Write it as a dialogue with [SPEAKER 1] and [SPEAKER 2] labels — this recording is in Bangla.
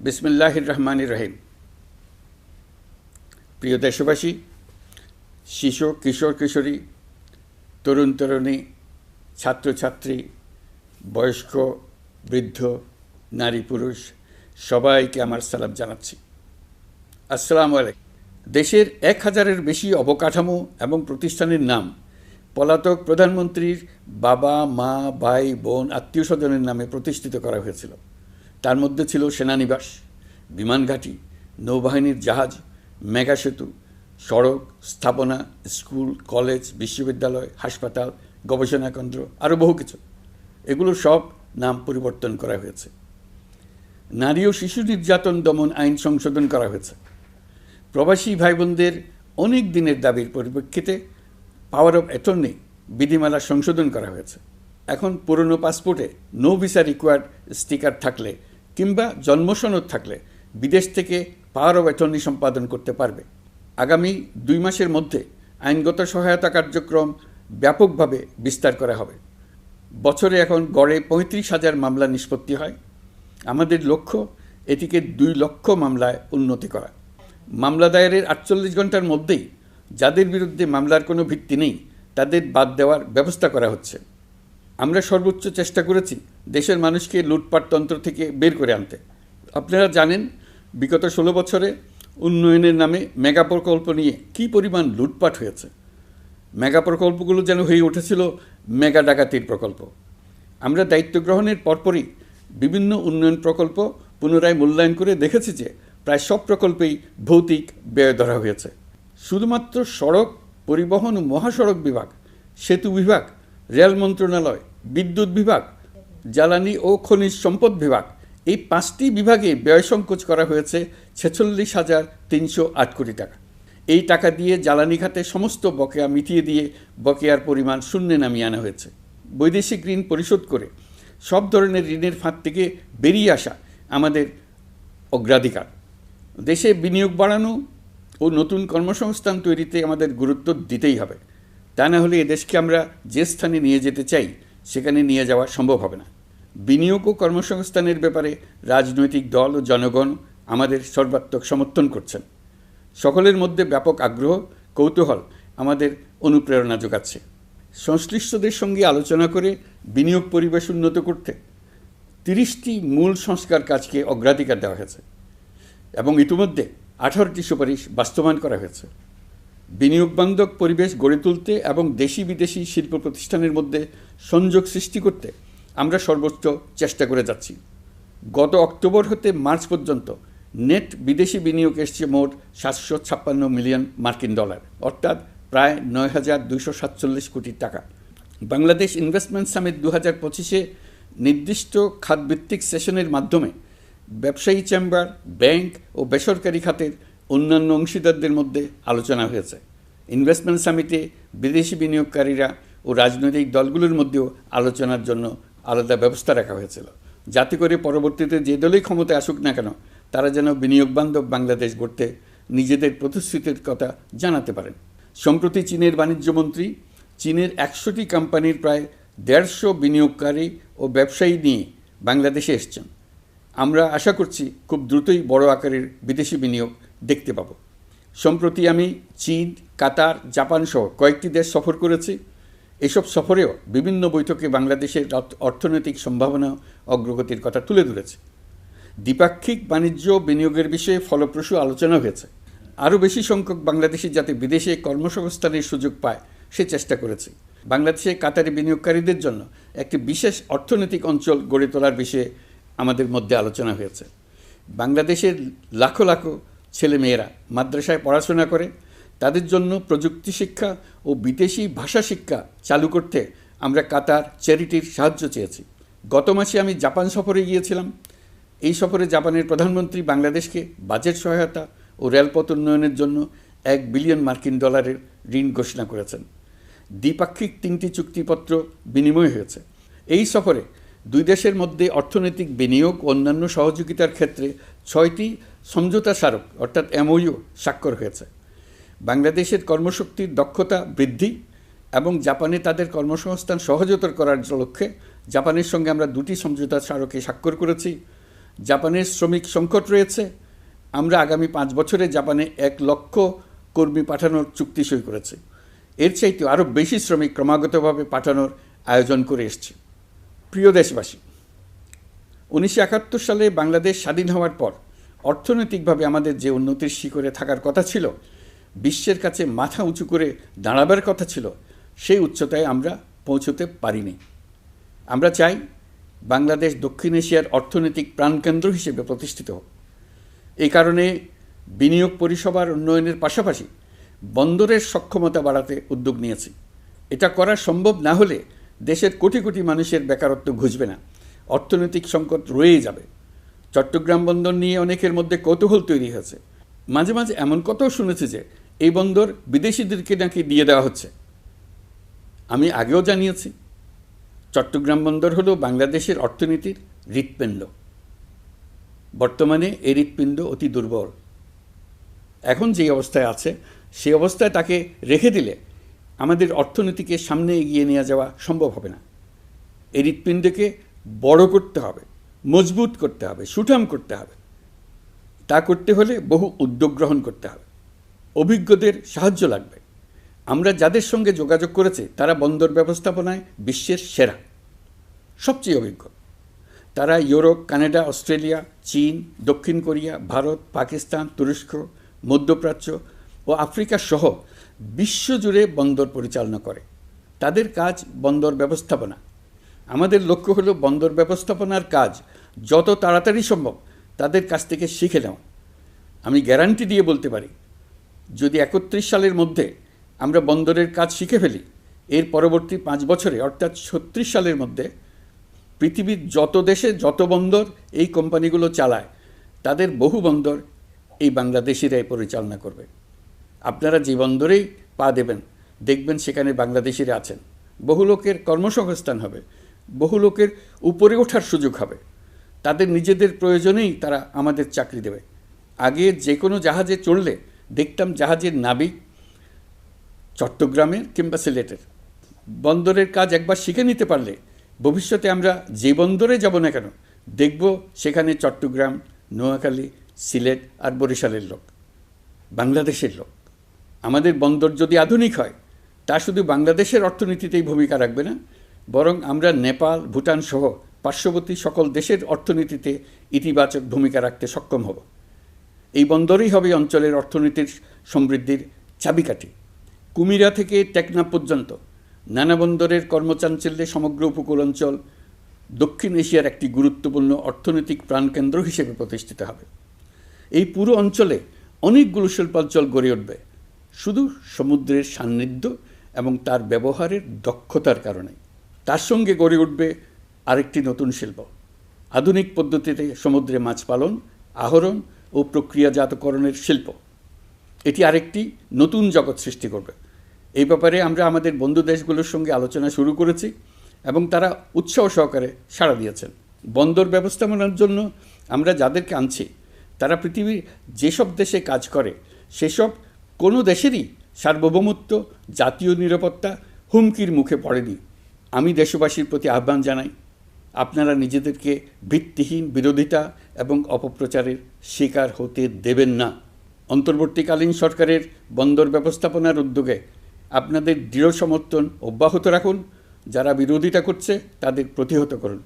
[SPEAKER 1] বিসমিল্লাহির রহমানির রহিম। প্রিয় দেশবাসী, শিশু, কিশোর, কিশোরী, তরুণ, তরুণী, ছাত্রছাত্রী, বয়স্ক, বৃদ্ধ, নারী, পুরুষ, সবাইকে আমার সালাম জানাচ্ছি। আসসালামু আলাইকুম। দেশের এক হাজারের বেশি অবকাঠামো এবং প্রতিষ্ঠানের নাম পলাতক প্রধানমন্ত্রীর বাবা, মা, ভাই, বোন আত্মীয় স্বজনের নামে প্রতিষ্ঠিত করা হয়েছিল। তার মধ্যে ছিল সেনানিবাস বিমানঘাটি নৌবাহিনীর জাহাজ, মেগা সেতু, সড়ক, স্থাপনা, স্কুল, কলেজ, বিশ্ববিদ্যালয়, হাসপাতাল, গবেষণা কেন্দ্র আরও বহু কিছু। এগুলোর সব নাম পরিবর্তন করা হয়েছে। নারী ও শিশু নির্যাতন দমন আইন সংশোধন করা হয়েছে। প্রবাসী ভাই বোনদের অনেক দিনের দাবির পরিপ্রেক্ষিতে পাওয়ার অফ অ্যাটর্নি বিধিমালা সংশোধন করা হয়েছে। এখন পুরনো পাসপোর্টে নো ভিসা রিকোয়ার্ড স্টিকার থাকলে কিংবা জন্মসনদ থাকলে বিদেশ থেকে পাওয়ার অব অ্যাটর্নি সম্পাদন করতে পারবে। আগামী দুই মাসের মধ্যে আইনগত সহায়তা কার্যক্রম ব্যাপকভাবে বিস্তার করা হবে। বছরে এখন গড়ে পঁয়ত্রিশ হাজার মামলা নিষ্পত্তি হয়। আমাদের লক্ষ্য এটিকে দুই লক্ষ মামলায় উন্নতি করা। মামলা দায়েরের আটচল্লিশ ঘণ্টার মধ্যেই যাদের বিরুদ্ধে মামলার কোনো ভিত্তি নেই, তাদের বাদ দেওয়ার ব্যবস্থা করা হচ্ছে। আমরা সর্বোচ্চ চেষ্টা করেছি দেশের মানুষকে লুটপাটতন্ত্র থেকে বের করে আনতে। আপনারা জানেন, বিগত ষোলো বছরে উন্নয়নের নামে মেগা প্রকল্প নিয়ে কী পরিমাণ লুটপাট হয়েছে। মেগা প্রকল্পগুলো যেন হয়ে উঠেছিল মেগা ডাকাতির প্রকল্প। আমরা দায়িত্ব গ্রহণের পরপরই বিভিন্ন উন্নয়ন প্রকল্প পুনরায় মূল্যায়ন করে দেখেছি যে প্রায় সব প্রকল্পেই ভৌতিক ব্যয় ধরা হয়েছে। শুধুমাত্র সড়ক, পরিবহন মহাসড়ক বিভাগ, সেতু বিভাগ, রেল মন্ত্রণালয় বিদ্যুৎ বিভাগ, জ্বালানি ও খনিজ সম্পদ বিভাগ, এই পাঁচটি বিভাগে ব্যয় সংকোচ করা হয়েছে ছেচল্লিশ হাজার তিনশো আট কোটি টাকা। এই টাকা দিয়ে জ্বালানি খাতে সমস্ত বকেয়া মিটিয়ে দিয়ে বকেয়ার পরিমাণ শূন্যে নামিয়ে আনা হয়েছে। বৈদেশিক ঋণ পরিশোধ করে সব ধরনের ঋণের ফাঁদ থেকে বেরিয়ে আসা আমাদের অগ্রাধিকার। দেশে বিনিয়োগ বাড়ানো ও নতুন কর্মসংস্থান তৈরিতে আমাদের গুরুত্ব দিতেই হবে। তা না হলে এদেশকে আমরা যে স্থানে নিয়ে যেতে চাই সেখানে নিয়ে যাওয়া সম্ভব হবে না। বিনিয়োগ ও কর্মসংস্থানের ব্যাপারে রাজনৈতিক দল ও জনগণ আমাদের সর্বাত্মক সমর্থন করছেন। সকলের মধ্যে ব্যাপক আগ্রহ, কৌতূহল আমাদের অনুপ্রেরণা যোগাচ্ছে। সংশ্লিষ্টদের সঙ্গে আলোচনা করে বিনিয়োগ পরিবেশ উন্নত করতে তিরিশটি মূল সংস্কার কাজকে অগ্রাধিকার দেওয়া হয়েছে এবং ইতিমধ্যে আঠারোটি সুপারিশ বাস্তবায়ন করা হয়েছে। বিনিয়োগ বান্ধব পরিবেশ গড়ে তুলতে এবং দেশি বিদেশি শিল্প প্রতিষ্ঠানের মধ্যে সংযোগ সৃষ্টি করতে আমরা সর্বোচ্চ চেষ্টা করে যাচ্ছি। গত অক্টোবর হতে মার্চ পর্যন্ত নেট বিদেশি বিনিয়োগ এসছে মোট সাতশো ছাপ্পান্ন মিলিয়ন মার্কিন ডলার, অর্থাৎ প্রায় নয় হাজার দুইশো সাতচল্লিশ কোটি টাকা। বাংলাদেশ ইনভেস্টমেন্ট সামিট দু হাজার পঁচিশে নির্দিষ্ট খাতভিত্তিক সেশনের মাধ্যমে ব্যবসায়ী চেম্বার, ব্যাংক ও বেসরকারি খাতের অন্যান্য অংশীদারদের মধ্যে আলোচনা হয়েছে। ইনভেস্টমেন্ট সামিটে বিদেশি বিনিয়োগকারীরা ও রাজনৈতিক দলগুলোর মধ্যেও আলোচনার জন্য আলাদা ব্যবস্থা রাখা হয়েছিল। যাতে করে পরবর্তীতে যে দলই ক্ষমতায় আসুক না কেন, তারা যেন বিনিয়োগ বান্ধব বাংলাদেশ গড়তে নিজেদের প্রতিশ্রুতির কথা জানাতে পারেন। সম্প্রতি চীনের বাণিজ্যমন্ত্রী চীনের একশোটি কোম্পানির প্রায় দেড়শো বিনিয়োগকারী ও ব্যবসায়ী নিয়ে বাংলাদেশে এসছেন। আমরা আশা করছি খুব দ্রুতই বড় আকারের বিদেশি বিনিয়োগ দেখতে পাব। সম্প্রতি আমি চীন, কাতার, জাপান সহ কয়েকটি দেশ সফর করেছি। এসব সফরেও বিভিন্ন বৈঠকে বাংলাদেশের অর্থনৈতিক সম্ভাবনা অগ্রগতির কথা তুলে ধরেছে। দ্বিপাক্ষিক বাণিজ্য বিনিয়োগের বিষয়ে ফলপ্রসূ আলোচনা হয়েছে। আরও বেশি সংখ্যক বাংলাদেশি যাতে বিদেশে কর্মসংস্থানের সুযোগ পায়, সে চেষ্টা করেছে। বাংলাদেশে কাতারি বিনিয়োগকারীদের জন্য একটি বিশেষ অর্থনৈতিক অঞ্চল গড়ে তোলার বিষয়ে আমাদের মধ্যে আলোচনা হয়েছে। বাংলাদেশের লাখো লাখো ছেলেমেয়েরা মাদ্রাসায় পড়াশোনা করে, তাদের জন্য প্রযুক্তি শিক্ষা ও বিদেশি ভাষা শিক্ষা চালু করতে আমরা কাতার চ্যারিটির সাহায্য চেয়েছি। গত মাসে আমি জাপান সফরে গিয়েছিলাম। এই সফরে জাপানের প্রধানমন্ত্রী বাংলাদেশকে বাজেট সহায়তা ও রেলপথ উন্নয়নের জন্য এক বিলিয়ন মার্কিন ডলারের ঋণ ঘোষণা করেছেন। দ্বিপাক্ষিক তিনটি চুক্তিপত্র বিনিময় হয়েছে। এই সফরে দুই দেশের মধ্যে অর্থনৈতিক বিনিয়োগ অন্যান্য সহযোগিতার ক্ষেত্রে ছয়টি সমঝোতা স্মারক, অর্থাৎ এমওইউ, স্বাক্ষর হয়েছে। বাংলাদেশের কর্মশক্তির দক্ষতা বৃদ্ধি এবং জাপানে তাদের কর্মসংস্থান সহজতর করার লক্ষ্যে জাপানের সঙ্গে আমরা দুটি সমঝোতা স্মারকে স্বাক্ষর করেছি। জাপানের শ্রমিক সংকট রয়েছে। আমরা আগামী পাঁচ বছরে জাপানে এক লক্ষ কর্মী পাঠানোর চুক্তি সই করেছি। এর চাইতে আরও বেশি শ্রমিক ক্রমাগতভাবে পাঠানোর আয়োজন করে এসছে। প্রিয় দেশবাসী উনিশশো একাত্তর সালে বাংলাদেশ স্বাধীন হওয়ার পর অর্থনৈতিকভাবে আমাদের যে উন্নতির শিখরে থাকার কথা ছিল, বিশ্বের কাছে মাথা উঁচু করে দাঁড়াবার কথা ছিল, সেই উচ্চতায় আমরা পৌঁছতে পারিনি। আমরা চাই বাংলাদেশ দক্ষিণ এশিয়ার অর্থনৈতিক প্রাণকেন্দ্র হিসেবে প্রতিষ্ঠিত হোক। এই কারণে বিনিয়োগ পরিষেবার উন্নয়নের পাশাপাশি বন্দরের সক্ষমতা বাড়াতে উদ্যোগ নিয়েছি। এটা করা সম্ভব না হলে দেশের কোটি কোটি মানুষের বেকারত্ব ঘুচবে না। অর্থনৈতিক সংকট রয়েই যাবে। চট্টগ্রাম বন্দর নিয়ে অনেকের মধ্যে কৌতূহল তৈরি হয়েছে। মাঝে মাঝে এমন কথাও শুনেছি যে, এই বন্দর বিদেশিদেরকে নাকি দিয়ে দেওয়া হচ্ছে। আমি আগেও জানিয়েছি, চট্টগ্রাম বন্দর হলো বাংলাদেশের অর্থনীতির হৃৎপিণ্ড। বর্তমানে এই হৃৎপিণ্ড অতি দুর্বল। এখন যে অবস্থায় আছে সেই অবস্থায় তাকে রেখে দিলে আমাদের অর্থনীতিকে সামনে এগিয়ে নিয়ে যাওয়া সম্ভব হবে না। এই হৃৎপিণ্ডকে বড় করতে হবে, মজবুত করতে হবে, সুঠাম করতে হবে। তা করতে হলে বহু উদ্যোগ গ্রহণ করতে হবে। অভিজ্ঞদের সাহায্য লাগবে। আমরা যাদের সঙ্গে যোগাযোগ করেছি, তারা বন্দর ব্যবস্থাপনায় বিশ্বের সেরা, সবচেয়ে অভিজ্ঞ। তারা ইউরোপ, কানাডা, অস্ট্রেলিয়া, চীন, দক্ষিণ কোরিয়া, ভারত, পাকিস্তান, তুরস্ক, মধ্যপ্রাচ্য ও আফ্রিকা সহ বিশ্বজুড়ে বন্দর পরিচালনা করে। তাদের কাজ বন্দর ব্যবস্থাপনা। আমাদের লক্ষ্য হলো বন্দর ব্যবস্থাপনার কাজ যত তাড়াতাড়ি সম্ভব তাদের কাছ থেকে শিখে নেওয়া। আমি গ্যারান্টি দিয়ে বলতে পারি, যদি একত্রিশ সালের মধ্যে আমরা বন্দরের কাজ শিখে ফেলি, এর পরবর্তী পাঁচ বছরে, অর্থাৎ ছত্রিশ সালের মধ্যে পৃথিবীর যত দেশে যত বন্দর এই কোম্পানিগুলো চালায়, তাদের বহু বন্দর এই বাংলাদেশিরাই পরিচালনা করবে। আপনারা জীবন বন্দরেই পা দেবেন। দেখবেন সেখানে বাংলাদেশিরা আছেন। বহু লোকের কর্মসংস্থান হবে। বহু লোকের উপরে ওঠার সুযোগ হবে। তাদের নিজেদের প্রয়োজনেই তারা আমাদের চাকরি দেবে। আগে যে কোনো জাহাজে চড়লে দেখতাম জাহাজের নাবিক চট্টগ্রামের কিংবা সিলেটের। বন্দরের কাজ একবার শিখে নিতে পারলে ভবিষ্যতে আমরা যে বন্দরে যাব না কেন, দেখব সেখানে চট্টগ্রাম, নোয়াখালী, সিলেট আর বরিশালের লোক। বাংলাদেশের লোক। আমাদের বন্দর যদি আধুনিক হয়, তা শুধু বাংলাদেশের অর্থনীতিতেই ভূমিকা রাখবে না, বরং আমরা নেপাল, ভুটান সহ পার্শ্ববর্তী সকল দেশের অর্থনীতিতে ইতিবাচক ভূমিকা রাখতে সক্ষম হব। এই বন্দরই হবে অঞ্চলের অর্থনীতির সমৃদ্ধির চাবিকাঠি। কুমিরা থেকে টেকনাফ পর্যন্ত নানা বন্দরের কর্মচাঞ্চল্যে সমগ্র উপকূল অঞ্চল দক্ষিণ এশিয়ার একটি গুরুত্বপূর্ণ অর্থনৈতিক প্রাণকেন্দ্র হিসেবে প্রতিষ্ঠিত হবে। এই পুরো অঞ্চলে অনেকগুলো শিল্পাঞ্চল গড়ে উঠবে। শুধু সমুদ্রের সান্নিধ্য এবং তার ব্যবহারের দক্ষতার কারণে। তার সঙ্গে গড়ে উঠবে আরেকটি নতুন শিল্প। আধুনিক পদ্ধতিতে সমুদ্রে মাছ পালন, আহরণ ও প্রক্রিয়াজাতকরণের শিল্প। এটি আরেকটি নতুন জগৎ সৃষ্টি করবে। এই ব্যাপারে আমরা আমাদের বন্ধু দেশগুলোর সঙ্গে আলোচনা শুরু করেছি এবং তারা উৎসাহ সহকারে সাড়া দিয়েছেন। বন্দর ব্যবস্থাপনার জন্য আমরা যাদেরকে আনছি, তারা পৃথিবীর যেসব দেশে কাজ করে, সেসব কোনো দেশেরই সার্বভৌমত্ব, জাতীয় নিরাপত্তা হুমকির মুখে পড়েনি। আমি দেশবাসীর প্রতি আহ্বান জানাই, আপনারা নিজেদেরকে ভিত্তিহীন বিরোধিতা এবং অপপ্রচারের শিকার হতে দেবেন না। অন্তর্বর্তীকালীন সরকারের বন্দর ব্যবস্থাপনার উদ্যোগে আপনাদের দৃঢ় সমর্থন অব্যাহত রাখুন। যারা বিরোধিতা করছে, তাদের প্রতিহত করুন।